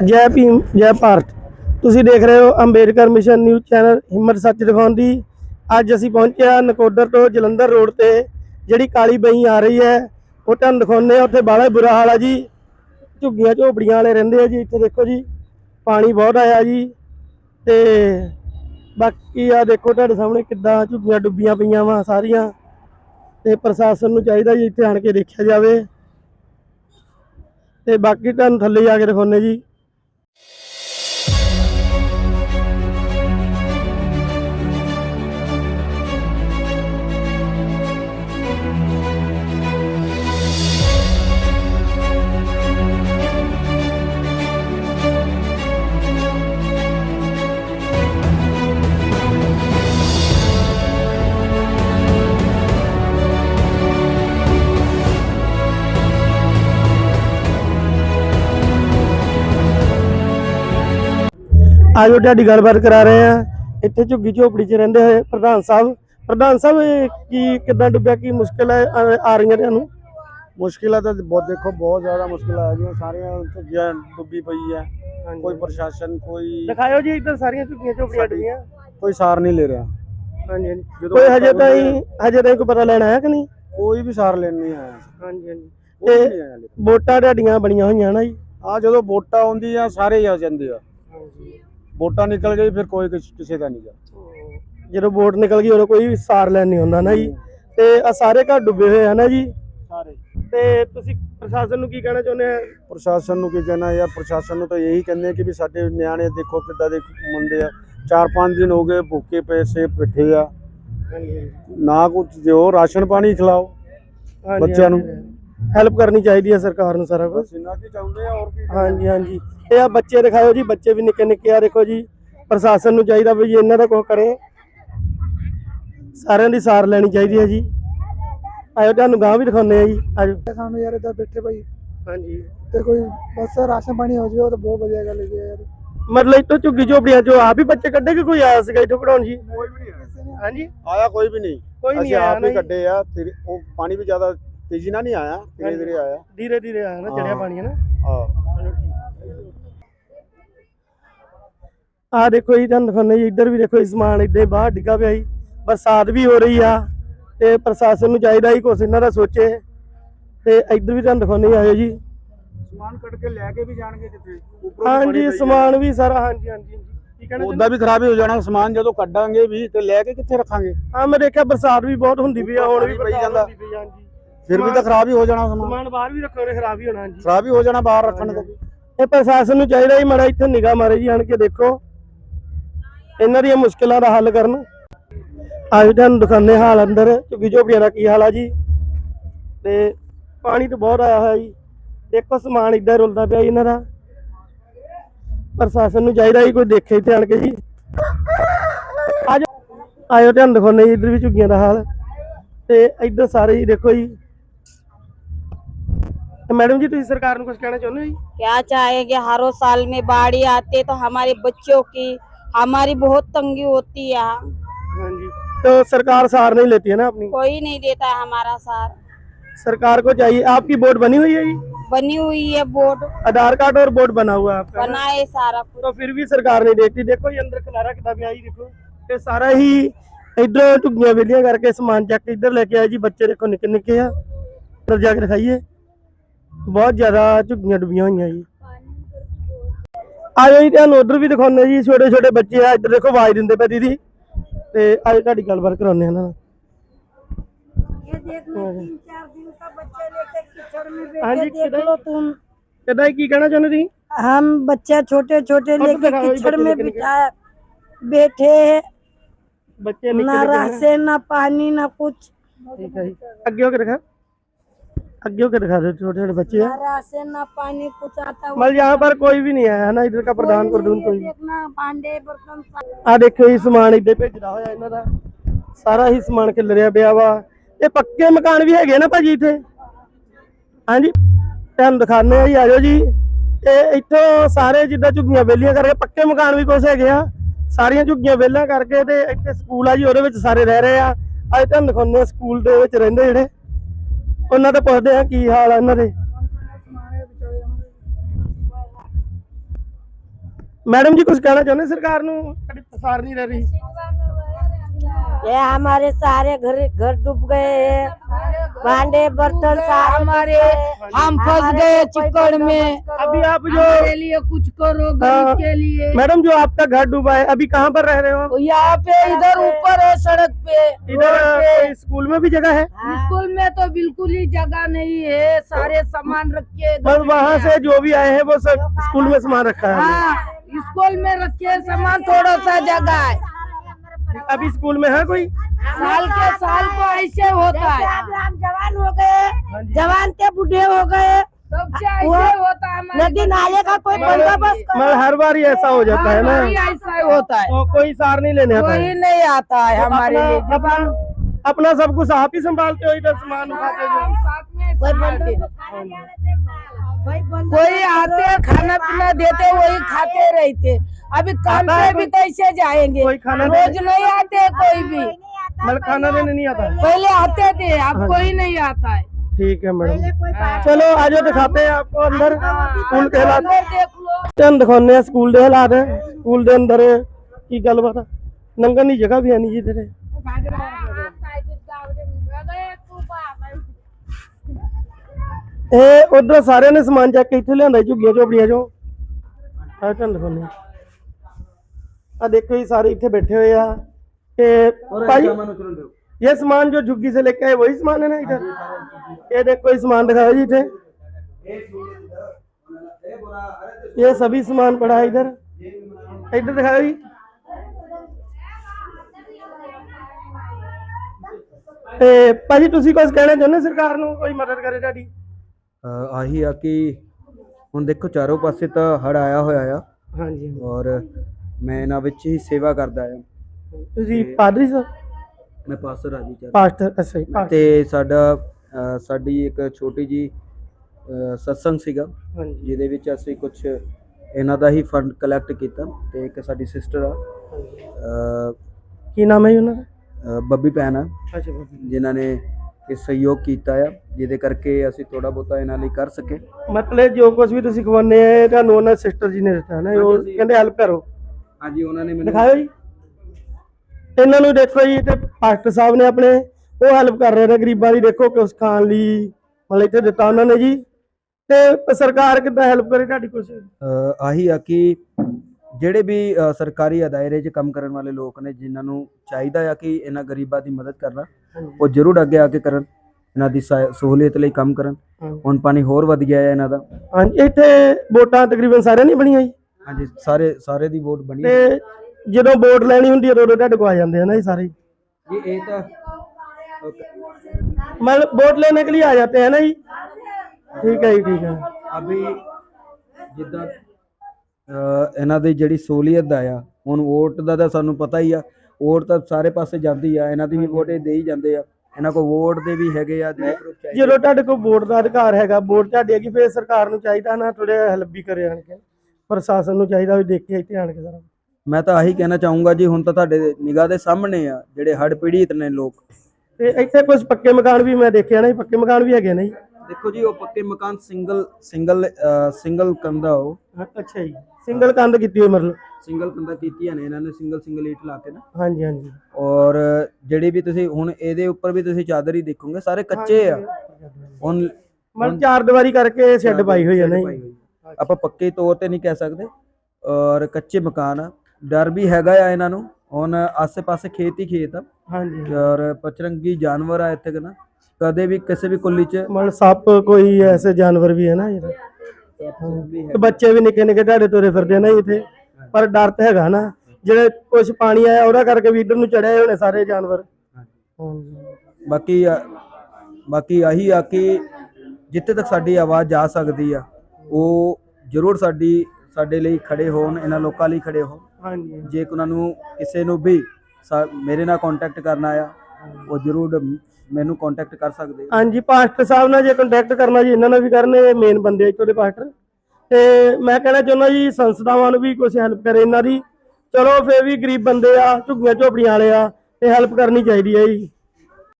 ਜੈ ਭੀਮ, ਜੈ ਭਾਰਤ। ਤੁਸੀਂ ਦੇਖ ਰਹੇ ਹੋ ਅੰਬੇਡਕਰ ਮਿਸ਼ਨ ਨਿਊਜ਼ ਚੈਨਲ ਹਿੰਮਤ ਸੱਚ ਦਿਖਾਉਣ ਦੀ। ਅੱਜ ਅਸੀਂ ਪਹੁੰਚਿਆ ਨਕੋਦਰ ਤੋਂ ਜਲੰਧਰ ਰੋਡ ਤੇ, ਜਿਹੜੀ ਕਾਲੀ ਬਈ ਆ ਰਹੀ ਹੈ। ਉਹ ਤੁਹਾਨੂੰ ਦਿਖਾਉਂਦੇ ਆ ਉੱਥੇ ਬਾਹਲਾ ਬੁਰਾ ਹਾਲ ਆ ਜੀ। ਝੁੱਗੀਆਂ ਝੋਪੜੀਆਂ ਵਾਲੇ ਰਹਿੰਦੇ ਆ ਜੀ, ਇੱਥੇ ਦੇਖੋ ਜੀ, ਪਾਣੀ ਬਹੁਤ ਆਇਆ ਜੀ। ਤੇ ਬਾਕੀ ਆ ਦੇਖੋ ਤੁਹਾਡੇ ਸਾਹਮਣੇ ਕਿੱਦਾਂ ਝੁੱਗੀਆਂ ਡੁੱਬੀਆਂ ਪਈਆਂ ਵਾ ਸਾਰੀਆਂ। ਤੇ ਪ੍ਰਸ਼ਾਸਨ ਨੂੰ ਚਾਹੀਦਾ ਜੀ ਇੱਥੇ ਆਣ ਕੇ ਦੇਖਿਆ ਜਾਵੇ। ਤੇ ਬਾਕੀ ਤੁਹਾਨੂੰ ਥੱਲੇ ਜਾ ਕੇ ਦਿਖਾਉਂਦੇ ਜੀ। you ਆਜੋ ਤੁਹਾਡੀ ਗੱਲਬਾਤ ਕਰਾ ਰਹੇ ਆ ਇੱਥੇ ਝੁੱਗੀ ਝੋਪੜੀ 'ਚ ਰਹਿੰਦੇ ਹੋਏ ਪ੍ਰਧਾਨ ਸਾਹਿਬ। ਪ੍ਰਧਾਨ ਸਾਹਿਬ ਇਹ ਕੀ ਕਿੱਦਾਂ ਡੁੱਬਿਆ? ਕੀ ਮੁਸ਼ਕਿਲ ਹੈ ਆ- ਆ ਰਹੀਆਂ ਤੁਹਾਨੂੰ ਮੁਸ਼ਕਿਲਾਂ ਤਾਂ ਬਹੁਤ ਦੇਖੋ ਬਹੁਤ ਜ਼ਿਆਦਾ ਮੁਸ਼ਕਿਲਾਂ ਆ ਗਈਆਂ ਸਾਰੀਆਂ ਝੁੱਗੀਆਂ ਡੁੱਬੀ ਪਈ ਹੈ ਕੋਈ ਪ੍ਰਸ਼ਾਸਨ ਕੋਈ ਦਿਖਾਇਓ ਜੀ ਇੱਧਰ ਸਾਰੀਆਂ ਝੁੱਗੀਆਂ ਝੋਪੜੀਆਂ ਡੁੱਬੀਆਂ। ਕੋਈ ਸਾਰ ਨਹੀਂ ਲੈ ਰਿਹਾ। ਹਾਂਜੀ ਹਾਂਜੀ। ਜਦੋਂ ਕੋਈ ਹਜੇ ਆਪਾਂ ਤਾਈਂ ਹਜੇ ਤਾਈਂ ਕੋਈ ਪਤਾ ਲੈਣਾ ਹੈ ਕਿ ਨਹੀਂ? ਕੋਈ ਵੀ ਸਾਰ ਲੈਣ ਨਹੀਂ ਆਇਆ। ਹਾਂਜੀ ਹਾਂਜੀ। ਕੋਈ ਤੇ ਨਹੀਂ ਆਇਆ। ਵੋਟਾਂ ਤੁਹਾਡੀਆਂ ਬਣੀਆਂ ਹੋਈਆਂ ਨਾ ਜੀ? ਆ ਜਦੋਂ ਵੋਟਾਂ ਆਉਂਦੀਆਂ ਸਾਰੇ ਹੀ ਆ ਜਾਂਦੇ ਆ। ਵੋਟਾਂ ਨਿਕਲ ਗਈ ਫਿਰ ਕੋਈ ਕਿਸ- ਕਿਸੇ ਦਾ ਨਹੀਂ ਗਾ। ਜਦੋਂ ਵੋਟ ਨਿਕਲ ਗਈ ਉਦੋਂ ਕੋਈ ਸਾਰ ਲੈਣ ਨਹੀਂ ਹੁੰਦਾ ਨਾ ਜੀ। ਤੇ ਆ ਸਾਰੇ ਘਰ ਡੁੱਬੇ ਹੋਏ ਆ ਨਾ ਜੀ। ਸਾਰੇ। ਤੇ ਤੁਸੀਂ ਪ੍ਰਸ਼ਾਸਨ ਨੂੰ ਕੀ ਕਹਿਣਾ ਚਾਹੁੰਦੇ ਆ? ਪ੍ਰਸ਼ਾਸਨ ਨੂੰ ਕੀ ਕਹਿਣਾ ਯਾਰ? ਪ੍ਰਸ਼ਾਸਨ ਨੂੰ ਤਾਂ ਇਹੀ ਕਹਿੰਦੇ ਕਿ ਵੀ ਸਾਡੇ ਨਿਆਣੇ ਦੇਖੋ ਕਿੱਦਾਂ ਦੇ ਮੁੰਡੇ ਆ। ਚਾਰ ਪੰਜ ਦਿਨ ਹੋ ਗਏ ਭੁੱਖੇ ਪੈਸੇ ਬੈਠੇ ਆ। ਨਾ ਕੁਝ ਦਿਓ ਰਾਸ਼ਨ ਪਾਣੀ ਖਿਲਾਓ ਬੱਚਿਆਂ ਨੂੰ। ਹੈਲਪ ਕਰਨੀ ਚਾਹੀਦੀ ਹੈ ਸਰਕਾਰ ਨੂੰ ਸਾਰਾ ਕੁਝ ਇੰਨਾ ਕੀ ਚਾਹੁੰਦੇ ਆ ਹੋਰ ਕੀ ਹਾਂਜੀ ਹਾਂਜੀ। ਇਹ ਆ ਬੱਚੇ ਦਿਖਾਓ ਜੀ ਬੱਚੇ ਵੀ ਨਿੱਕੇ ਨਿੱਕੇ ਆ ਦੇਖੋ ਜੀ। ਪ੍ਰਸ਼ਾਸਨ ਨੂੰ ਚਾਹੀਦਾ ਵੀ ਇਹਨਾਂ ਦਾ ਕੁਝ ਕਰੇ। ਸਾਰਿਆਂ ਦੀ ਸਾਰ ਲੈਣੀ ਚਾਹੀਦੀ ਹੈ ਜੀ। ਆਇਓ ਤੁਹਾਨੂੰ ਗਾਂ ਵੀ ਦਿਖਾਉਂਦੇ ਆ ਜੀ। ਆਜੋ। ਸਾਨੂੰ ਯਾਰ ਇਦਾਂ ਬੈਠੇ ਭਾਈ। ਹਾਂਜੀ। ਤੇ ਕੋਈ ਬਸ ਰਾਸ਼ਨ ਪਾਣੀ ਹੋ ਜਾਵੇ ਉਹ ਤਾਂ ਬਹੁਤ ਵਧੀਆ ਗੱਲ ਹੈ ਯਾਰ। ਮਤਲਬ ਇੱਥੋਂ ਝੁੱਗੀ ਝੋਪੜੀਆਂ ਚੋਂ ਆਪ ਹੀ ਬੱਚੇ ਕੱਢੇ ਕਿ ਕੋਈ ਆਇਆ ਸੀਗਾ ਇੱਥੋਂ ਕਢਾਉਣ ਜੀ? ਕੋਈ ਵੀ ਨਹੀਂ ਆਇਆ। ਹਾਂਜੀ। ਆਇਆ ਕੋਈ ਵੀ ਨਹੀਂ। ਕੋਈ ਨਹੀਂ ਆਇਆ ਆਪ ਹੀ। ਕੱਢੇ ਆ ਤੇਰੇ ਉਹ ਪਾਣੀ ਵੀ ਜ਼ਿਆਦਾ ਤੇਜ਼ੀ ਨਾਲ ਨਹੀਂ ਆਇਆ ਧੀਰੇ ਧੀਰੇ ਆਇਆ? ਧੀਰੇ ਧੀਰੇ ਆਇਆ ਨਾ ਚੜਿਆ ਹਾਂ। ਪਾਣੀ ਹੈ ਨਾ। ਹਾਂ ਠੀਕ। ਆ ਦੇਖੋ ਜੀ ਤੁਹਾਨੂੰ ਦਿਖਾਉਂਦੇ ਜੀ ਇੱਧਰ ਵੀ ਦੇਖੋ ਜੀ ਸਮਾਨ ਹੀ ਬਾਹਰ ਡਿੱਗਾ ਪਿਆ ਜੀ। ਬਰਸਾਤ ਵੀ ਹੋ ਰਹੀ ਆ ਤੇ ਪ੍ਰਸ਼ਾਸਨ ਨੂੰ ਚਾਹੀਦਾ ਹੀ ਕੁਛ ਇਹਨਾਂ ਦਾ ਸੋਚੇ। ਤੇ ਇੱਧਰ ਵੀ ਤੁਹਾਨੂੰ ਦਿਖਾਉਂਦੇ ਆਇਓ ਜੀ। ਸਮਾਨ ਕੱਢ ਕੇ ਲੈ ਕੇ ਵੀ ਜਾਣਗੇ ਪਾਣੀ ਹਾਂਜੀ ਸਮਾਨ ਵੀ ਸਾਰਾ ਹਾਂਜੀ ਹਾਂਜੀ ਹਾਂਜੀ। ਕੀ ਕਹਿਣਾ ਜਾਣਾ। ਉੱਦਾਂ ਵੀ ਖਰਾਬ ਹੀ ਹੋ ਜਾਣਾ ਸਮਾਨ ਜਦੋਂ ਕੱਢਾਂਗੇ ਵੀ ਤੇ ਲੈ ਕੇ ਕਿੱਥੇ ਰੱਖਾਂਗੇ? ਹਾਂ ਮੈਂ ਦੇਖਿਆ ਬਰਸਾਤ ਵੀ ਬਹੁਤ ਹੁੰਦੀ ਪਈ ਆ ਹੁਣ ਵੀ ਪਈ ਜਾਂਦਾ। ਹਾਂਜੀ। ਫਿਰ ਵੀ ਤਾਂ ਖਰਾਬ ਹੀ ਹੋ ਜਾਣਾ ਸਮਾਨ। ਸਮਾਨ ਬਾਹਰ ਵੀ ਰੱਖੋਗੇ ਖਰਾਬ ਹੀ ਹੋਣਾ ਹਾਂਜੀ। ਖਰਾਬ ਹੀ ਹੋ ਜਾਣਾ ਬਾਹਰ ਰੱਖਣ ਤੋਂ। ਇਹ ਪ੍ਰਸ਼ਾਸਨ ਨੂੰ ਚਾਹੀਦਾ ਹੀ ਮਾੜਾ ਇੱਥੇ ਨਿਗਾਹ ਮਾਰੇ ਜੀ ਆਣ ਕੇ ਦੇਖੋ। ਇਹਨਾਂ ਦੀਆਂ ਮੁਸ਼ਕਲਾਂ ਦਾ ਹੱਲ ਕਰਨ। ਅੱਜ ਤੁਹਾਨੂੰ ਦਿਖਾਉਂਦੇ ਹਾਲ ਅੰਦਰ। ਝੁੱਗੀ ਝੋਪੜੀਆਂ ਦਾ ਕੀ ਹਾਲ ਆ ਜੀ। ਤੇ ਪਾਣੀ ਤਾਂ ਬਹੁਤ ਆਇਆ ਹੋਇਆ ਜੀ। ਦੇਖੋ ਸਮਾਨ ਇੱਧਰ ਰੁਲਦਾ ਪਿਆ ਜੀ ਇਹਨਾਂ ਦਾ। ਪ੍ਰਸ਼ਾਸਨ ਨੂੰ ਚਾਹੀਦਾ ਜੀ ਕੋਈ ਦੇਖੇ ਇੱਥੇ ਆਣ ਕੇ ਜੀ। ਆਜੋ। ਆਇਓ ਤੁਹਾਨੂੰ ਦਿਖਾਉਂਦੇ ਜੀ ਇੱਧਰ ਵੀ ਝੁੱਗੀਆਂ ਦਾ ਹਾਲ। ਤੇ ਇੱਧਰ ਸਾਰੇ ਜੀ ਦੇਖੋ ਜੀ। तो मैडम जी तो तुम सरकार ने कुछ कहना चाहते हो? क्या चाहेंगे? हर साल में बाढ़ आते तो हमारे बच्चों की हमारी बहुत तंगी होती है। हाँ तो सरकार सार नहीं लेती है ना अपनी? कोई नहीं देता है हमारा सार। सरकार को चाहिए। आपकी बोर्ड बनी हुई है बनी हुई है बोर्ड। आधार कार्ड और बोर्ड बना हुआ है आपका बना है सारा कुछ। तो फिर भी सरकार नहीं देखती देखो ये अंदर खलारा किताबें आई देखो। ये सारा ही इधर टुगिया वेलियाँ करके समान। चक इधर लेके आए जी। बच्चे देखो निके निके हैं जाके दिखाइए। ਬਹੁਤ ਜ਼ਿਆਦਾ ਝੁੱਗੀਆਂ ਡੁੱਬੀਆਂ ਹੋਈਆਂ ਜੀ ਆਜੋ ਜੀ ਤੁਹਾਨੂੰ ਉਧਰ ਵੀ ਦਿਖਾਉਂਦੇ ਜੀ ਛੋਟੇ ਛੋਟੇ ਬੱਚੇ ਆ ਇੱਧਰ ਦੇਖੋ ਆਵਾਜ਼ ਦਿੰਦੇ ਪਏ ਦੀਦੀ ਤੇ ਆਜੋ ਤੁਹਾਡੀ ਗੱਲਬਾਤ ਕਰਾਉਂਦੇ ਆ ਇਹਨਾਂ ਨਾਲ हाँ जी देख लो तुम ਕਿੱਦਾਂ ਕੀ ਕਹਿਣਾ ਚਾਹੁੰਦੇ ਤੁਸੀਂ हम बच्चे छोटे छोटे अब लेके दिखाओ ये कीचड़ बच्चे में निकल के। बिठाए बैठे हैं ਬੱਚੇ ना ਨਿੱਕੇ ਨਿੱਕੇ ਨੇ। राशन ना पानी ना कुछ ਠੀਕ ਹੈ ਜੀ ਅੱਗੇ ਹੋ ਕੇ ਦਿਖਾ ਅੱਗੇ हो के दिखा दो छोटे छोटे बच्चे ना हैं राशन ना पानी कुछ आता मतलब यहाँ पर कोई भी नहीं आया है ना इधर का प्रधान प्रधान कोई भी देखना भांडे बर्तन सब ਆ ਦੇਖੋ ਜੀ ਸਮਾਨ ਇੱਦੇ ਭੇਜਦਾ ਹੋਇਆ ਇਹਨਾਂ ਦਾ ਸਾਰਾ ਹੀ ਸਮਾਨ ਖਿਲਰਿਆ ਪਿਆ ਵਾ ਇਹ ਪੱਕੇ ਮਕਾਨ ਵੀ ਹੈਗੇ ਨਾ ਭਾਜੀ ਇੱਥੇ ਹਾਂਜੀ ਤੁਹਾਨੂੰ ਦਿਖਾਉਂਦੇ ਆ ਜੀ ਆਜੋ ਜੀ ਤੇ ਇੱਥੋਂ ਸਾਰੇ ਜਿੱਦਾਂ ਝੁੱਗੀਆਂ ਵੇਲੀਆਂ ਕਰਕੇ ਪੱਕੇ ਮਕਾਨ ਵੀ ਕੁਛ ਹੈਗੇ ਆ ਸਾਰੀਆਂ ਝੁੱਗੀਆਂ ਵੇਲੀਆਂ ਕਰਕੇ ਤੇ ਇੱਥੇ ਸਕੂਲ ਆ ਜੀ ਉਹਦੇ ਵਿੱਚ ਸਾਰੇ ਰਹਿ ਰਹੇ ਆ ਅੱਜ ਤੁਹਾਨੂੰ ਦਿਖਾਉਂਦੇ ਆ ਸਕੂਲ ਦੇ ਵਿੱਚ ਰਹਿੰਦੇ ਜਿਹੜੇ ਉਹਨਾਂ ਤੋਂ ਪੁੱਛਦੇ ਆ ਕੀ ਹਾਲ ਆ ਇਹਨਾਂ ਦੇ ਮੈਡਮ ਜੀ ਕੁਝ ਕਹਿਣਾ ਚਾਹੁੰਦੇ ਸਰਕਾਰ ਨੂੰ ਸਾਡੀ ਪ੍ਰਸਾਰ ਨਹੀਂ ਰਹਿ ਰਹੀ ये हमारे सारे घर घर डूब गए हैं भांडे बर्तन हमारे हम फंस गए चिक्कड़ में। अभी आप जो लिए कुछ करो हाँ। गरीब के लिए। मैडम जो आपका घर डूबा है अभी कहाँ पर रह रहे हो यहाँ पे इधर ऊपर है सड़क पे इधर स्कूल में भी जगह है? स्कूल में तो बिल्कुल ही जगह नहीं है। सारे सामान रखे बस वहाँ से जो भी आए हैं वो सब स्कूल में सामान रखा है हाँ स्कूल में रखे सामान थोड़ा सा जगह है। अभी स्कूल में है कोई? साल के साल को ऐसे होता है। जवान हो गए जवान के बूढ़े हो गए होता है नदी नाले का कोई बंदोबस्त। मतलब हर बार ही ऐसा हो जाता है ना। ऐसा ही होता है। तो कोई सार नहीं लेने आता कोई नहीं आता है हमारे अपना, सब कुछ आप ही संभालते हो इधर सामान उठाते हो कोई हैं। बंदोबस्त कोई आते खाना पीना देते वही खाते रहते। अभी काम पे भी कैसे जाएँगे। कोई खाना रोज नहीं आते कोई भी। मतलब खाना देने नहीं आता है पहले आते थे अब कोई नहीं आता है ठीक है मैडम कोई बात चलो आज दिखाते हैं आपको अंदर स्कूल के हालात अंदर देख लो ਤੁਹਾਨੂੰ ਦਿਖਾਉਂਦੇ ਆ ਸਕੂਲ ਦੇ ਹਾਲਾਤ ਸਕੂਲ ਦੇ ਅੰਦਰ ਕੀ ਗੱਲਬਾਤ ਆ ਲੰਘਣ ਦੀ ਜਗ੍ਹਾ ਵੀ ਹੈ ਨਹੀਂ ਜੀ ਇੱਥੇ ਇਹ ਉਧਰ ਸਾਰਿਆਂ ਨੇ ਸਮਾਨ ਚੱਕ ਕੇ ਇੱਥੇ ਲਿਆਂਦਾ ਸੀ ਝੁੱਗੀਆਂ ਝੋਪੜੀਆਂ ਚੋਂ ਆ ਤੁਹਾਨੂੰ ਦਿਖਾਉਂਦੇ ਆ ਆ ਦੇਖੋ ਜੀ ਸਾਰੇ ਇੱਥੇ बैठे हुए ਆ ਇਹ ਭਾਈ ये सामान जो झुग्गी से लेके आए वही सामान है ना इधर ये देखो ये सामान दिखाओ जी इधर ये सभी सामान पड़ा है इधर इधर दिखाओ जी ਤੇ ਭਾਜੀ ਤੁਸੀਂ ਕੁਝ ਕਹਿਣਾ ਚਾਹੁੰਦੇ ਸਰਕਾਰ ਨੂੰ ਕੋਈ ਮਦਦ ਕਰੇ ਤੁਹਾਡੀ ਅ, ਆਹੀ ਆ ਕਿ ਹੁਣ ਦੇਖੋ ਚਾਰੋਂ ਪਾਸੇ ਤਾਂ ਹੜ ਆਇਆ ਹੋਇਆ ਆ ਹਾਂਜੀ ਔਰ ਮੈਂ ਇਹਨਾਂ ਵਿੱਚ ਹੀ ਸੇਵਾ ਕਰਦਾ ਆ ਤੁਸੀਂ ਪਾਦਰੀ ਸਰ ਮੈਂ ਪਾਸਟਰ ਰਾਜੀ ਚਰ ਪਾਸਟਰ ਅੱਛਾ ਜੀ ਤੇ ਸਾਡਾ ਅ, ਸਾਡੀ ਇੱਕ ਛੋਟੀ ਜੀ ਅ, ਸਤਸੰਗ ਸੀਗਾ। ਹਾਂਜੀ। ਜਿਹਦੇ ਵਿੱਚ ਅਸੀਂ ਕੁਝ ਇਹਨਾਂ ਦਾ ਹੀ ਫੰਡ ਕਲੈਕਟ ਕੀਤਾ ਤੇ ਇੱਕ ਸਾਡੀ ਸਿਸਟਰ ਆ। ਅ, ਕੀ ਨਾਮ ਹੈ ਜੀ ਉਹਨਾਂ ਦਾ? ਅ, ਬੱਬੀ ਭੈਣ ਆ। ਅੱਛਾ ਬਾਬਾ ਜਿਨ੍ਹਾਂ ਨੇ ਇਹ ਸਹਿਯੋਗ ਕੀਤਾ ਆ ਜਿਹਦੇ ਕਰਕੇ ਅਸੀਂ ਥੋੜਾ ਬਹੁਤਾ ਇਹਨਾਂ ਲਈ ਕਰ ਸਕੇ। ਮਤਲਬ ਜੋ ਕੁਝ ਵੀ ਤੁਸੀਂ ਖਵਾਉਂਦੇ ਆ ਇਹ ਤੁਹਾਨੂੰ ਉਹਨਾਂ ਸਿਸਟਰ ਜੀ ਨੇ ਦਿੱਤਾ ਨਾ? ਉਹ ਹਾਂਜੀ। ਕਹਿੰਦੇ ਹੈਲਪ ਕਰੋ। ਹਾਂਜੀ ਉਹਨਾਂ ਨੇ ਮੈਨੂੰ ਦਿਖਾਓ ਜੀ। ਇਹਨਾਂ ਨੂੰ ਦੇਖੋ ਜੀ ਤੇ ਪਾਸਟਰ ਸਾਹਿਬ ਨੇ ਆਪਣੇ ਉਹ ਹੈਲਪ ਕਰ ਰਹੇ ਨੇ ਗਰੀਬਾਂ ਦੀ ਦੇਖੋ ਕੁਛ ਖਾਣ ਲਈ ਮਤਲਬ ਇੱਥੇ ਦਿੱਤਾ ਉਹਨਾਂ ਨੇ ਜੀ। ਤੇ ਸਰਕਾਰ ਕਿੱਦਾਂ ਹੈਲਪ ਕਰੇ ਤੁਹਾਡੀ ਅ, ਆਹੀ ਆ ਕਿ ਜਿਹੜੇ ਵੀ ਸਰਕਾਰੀ ਅਦਾਇਰੇ 'ਚ ਕੰਮ ਕਰਨ ਵਾਲੇ ਲੋਕ ਨੇ ਜਿਨ੍ਹਾਂ ਨੂੰ ਚਾਹੀਦਾ ਆ ਕਿ ਇਹਨਾਂ ਗਰੀਬਾਂ ਦੀ ਮਦਦ ਕਰਨਾ ਉਹ ਜ਼ਰੂਰ ਅੱਗੇ ਆ ਕੇ ਕਰਨ ਇਹਨਾਂ ਦੀ ਸਹੂਲੀਅਤ ਲਈ ਕੰਮ ਕਰਨ। ਹੁਣ ਪਾਣੀ ਹੋਰ ਵੱਧ ਗਿਆ ਹੈ ਇਹਨਾਂ ਦਾ। ਹਾਂਜੀ ਇੱਥੇ ਵੋਟਾਂ ਤਕਰੀਬਨ ਸਾਰਿਆਂ ਨਹੀਂ ਬਣੀਆਂ ਜੀ। ਹਾਂਜੀ ਸਾਰੇ ਸਾਰੇ ਦੀ ਵੋਟ ਬਣੀ ਤੇ ਜਦੋਂ ਵੋਟ ਲੈਣੀ ਹੁੰਦੀ ਹੈ ਉਦੋਂ ਤੁਹਾਡੇ ਕੋਲ ਆ ਜਾਂਦੇ ਆ ਨਾ ਜੀ ਸਾਰੇ ਹੀ। ਜੀ ਇਹ ਤਾਂ मतलब वोट लेने के लिए आ जाते हैं ना जी ठीक है जी ठीक है ਅਭੀ ਜਿੱਦਾਂ ਅ, ਇਹਨਾਂ ਦੀ ਜਿਹੜੀ ਸਹੂਲੀਅਤ ਦਾ ਆ ਹੁਣ ਵੋਟ ਦਾ ਤਾਂ ਸਾਨੂੰ ਪਤਾ ਹੀ ਆ ਵੋਟ ਤਾਂ ਸਾਰੇ ਪਾਸੇ ਜਾਂਦੀ ਆ ਇਹਨਾਂ ਦੀ ਵੀ ਵੋਟ ਇਹ ਦੇ ਹੀ ਜਾਂਦੇ ਆ ਇਹਨਾਂ ਕੋਲ ਵੋਟ ਦੇ ਵੀ ਹੈਗੇ ਆ ਜਿਹੜੇ proof ਚਾਹੀਦੇ। ਜਦੋਂ ਤੁਹਾਡੇ ਕੋਲ ਵੋਟ ਦਾ ਅਧਿਕਾਰ ਹੈਗਾ ਵੋਟ ਤੁਹਾਡੀ ਹੈਗੀ ਫਿਰ ਸਰਕਾਰ ਨੂੰ ਚਾਹੀਦਾ ਨਾ ਥੋੜੇ ਹੈਲਪ ਵੀ ਕਰੇ ਆਣ ਕੇ ਪ੍ਰਸ਼ਾਸਨ ਨੂੰ ਚਾਹੀਦਾ ਵੀ ਦੇਖੇ ਇੱਥੇ ਆਣ ਕੇ ਸਾਰਾ ਮੈਂ ਤਾਂ ਆਹੀ ਕਹਿਣਾ ਚਾਹੂੰਗਾ ਜੀ ਹੁਣ ਤਾਂ ਤੁਹਾਡੇ ਨਿਗਾਹ ਦੇ ਸਾਹਮਣੇ ਆ ਜਿਹੜੇ ਹੜ੍ਹ ਪੀੜਿਤ ਨੇ ਲੋਕ। ਤੇ ਇੱਥੇ ਕੁਝ ਪੱਕੇ ਮਕਾਨ ਵੀ ਮੈਂ ਦੇਖਿਆ ਨਾ ਜੀ ਪੱਕੇ ਮਕਾਨ ਵੀ ਹੈਗੇ ਨੇ ਜੀ। ਦੇਖੋ ਜੀ ਉਹ ਪੱਕੇ ਮਕਾਨ ਸਿੰਗਲ ਸਿੰਗਲ ਸਿੰਗਲ ਕੰਦਾ ਉਹ। ਅੱਛਾ ਜੀ ਸਿੰਗਲ ਕੰਧ ਕੀਤੀ ਹੋਈ ਮਤਲਬ। ਸਿੰਗਲ ਕੰਦਾ ਕੀਤੀਆਂ ਨੇ ਇਹਨਾਂ ਨੇ ਸਿੰਗਲ ਸਿੰਗਲ ਈਟ ਲਾ ਕੇ ਨਾ। ਹਾਂਜੀ ਹਾਂਜੀ। ਔਰ ਜਿਹੜੀ ਵੀ ਤੁਸੀਂ ਹੁਣ ਇਹਦੇ ਉੱਪਰ ਵੀ ਤੁਸੀਂ ਚਾਦਰ ਹੀ ਦੇਖੋਗੇ ਸਾਰੇ ਕੱਚੇ ਆ। ਹੁਣ ਮਤਲਬ ਚਾਰ ਦੀਵਾਰੀ ਕਰਕੇ ਸ਼ੈੱਡ ਪਾਈ ਹੋਈ ਹੈ ਨਾ ਜੀ। ਆਪਾਂ ਪੱਕੇ ਤੌਰ ਤੇ ਨਹੀਂ ਕਹਿ ਸਕਦੇ। ਔਰ ਕੱਚੇ ਮਕਾਨ ਆ। ਡਰ ਵੀ ਹੈਗਾ ਆ ਇਹਨਾਂ ਨੂੰ। ਹੁਣ ਆਸੇ-ਪਾਸੇ ਖੇਤ ਹੀ ਖੇਤ ਆ। ਹਾਂਜੀ। ਔਰ ਪਚਰੰਗੀ ਜਾਨਵਰ ਆ ਇੱਥੇ ਕਨਾ ਕਦੇ ਵੀ ਕਿਸੇ ਵੀ ਕੁੱਲੀ 'ਚ ਮਤਲਬ ਸੱਪ ਕੋਈ ਐਸੇ ਜਾਨਵਰ ਵੀ ਹੈ ਨਾ ਜੀ। ਤੇ ਬੱਚੇ ਵੀ ਨਿੱਕੇ ਨਿੱਕੇ ਢਾੜੇ ਤੋਰੇ ਫਿਰਦੇ ਨਾ ਇੱਥੇ। ਪਰ ਡਰ ਤਾਂ ਹੈਗਾ ਨਾ। ਜਿਹੜੇ ਕੁਝ ਪਾਣੀ ਆਇਆ ਉਹਦਾ ਕਰਕੇ ਵੀ ਇੱਧਰ ਨੂੰ ਚੜਿਆ ਹੋਣੇ ਸਾਰੇ ਜਾਨਵਰ। ਬਾਕੀ ਬਾਕੀ ਆਹੀ ਆ ਕਿ ਜਿੱਥੇ ਤੱਕ ਸਾਡੀ ਆਵਾਜ਼ ਜਾ ਸਕਦੀ ਆ ਉਹ ਜ਼ਰੂਰ ਸਾਡੀ ਸਾਡੇ ਲਈ ਖੜੇ ਹੋਣ ਇਹਨਾਂ ਲੋਕਾਂ ਲਈ ਖੜੇ ਹੋਣ। ਹਾਂਜੀ ਜੇ ਉਹਨਾਂ ਨੂੰ ਕਿਸੇ ਨੂੰ ਵੀ ਸਾ- ਮੇਰੇ ਨਾਲ ਕੰਟੈਕਟ ਕਰਨਾ ਆ ਉਹ ਜ਼ਰੂਰ ਮੈਨੂੰ ਕੰਟੈਕਟ ਕਰ ਸਕਦੇ ਆ। ਹਾਂਜੀ ਪਾਸਟਰ ਸਾਹਿਬ ਨਾਲ ਜੇ ਕੰਟੈਕਟ ਕਰਨਾ ਜੀ ਇਹਨਾਂ ਨਾਲ ਵੀ ਕਰਨੇ ਮੇਨ ਬੰਦੇ ਆ ਇੱਥੋਂ ਦੇ ਪਾਸਟਰ। ਤੇ ਮੈਂ ਕਹਿਣਾ ਚਾਹੁੰਦਾ ਜੀ ਸੰਸਥਾਵਾਂ ਨੂੰ ਵੀ ਕੁਝ ਹੈਲਪ ਕਰੇ ਇਹਨਾਂ ਦੀ। ਚਲੋ ਫੇਰ ਵੀ ਗਰੀਬ ਬੰਦੇ ਆ ਝੁੱਗੀਆਂ ਝੋਪੜੀਆਂ ਵਾਲੇ ਆ ਤੇ ਹੈਲਪ ਕਰਨੀ ਚਾਹੀਦੀ ਹੈ ਜੀ।